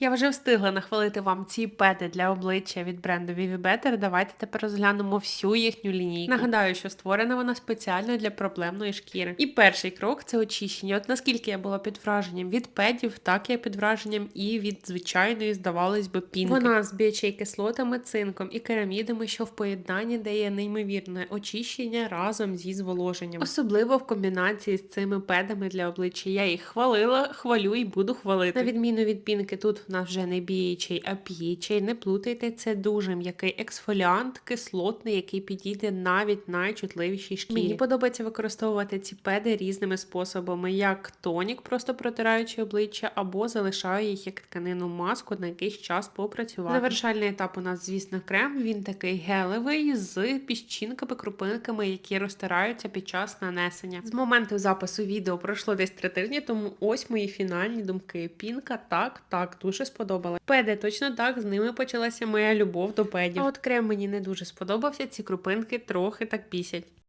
Я вже встигла нахвалити вам ці педи для обличчя від бренду Vivi Better. Давайте тепер розглянемо всю їхню лінійку. Нагадаю, що створена вона спеціально для проблемної шкіри. І перший крок це очищення. От наскільки я була під враженням від педів, так я під враженням і від звичайної, здавалось би, пінки. Вона з кислотами, цинком і керамідами, що в поєднанні дає неймовірне очищення разом зі зволоженням. Особливо в комбінації з цими педами для обличчя. Я їх хвалила, хвалю і буду хвалити. На відміну від пінки, тут в нас вже не біячий, а п'ячий. Не плутайте, це дуже м'який ексфоліант, кислотний, який підійде навіть найчутливішій шкірі. Мені подобається використовувати ці педи різними способами, як тонік, просто протираючи обличчя, або залишаю їх як тканину маску на якийсь час попрацювати. Завершальний етап у нас, звісно, крем. Він такий гелевий з піщинками, крупинками, які розтираються під час нанесення. З моменту запису відео пройшло десь три тижні, тому ось мої фінальні думки. Пінка так, так, дуже сподобалась. Педи точно так, з ними почалася моя любов до педів. А от крем мені не дуже сподобався. Ці крупинки трохи так пісять.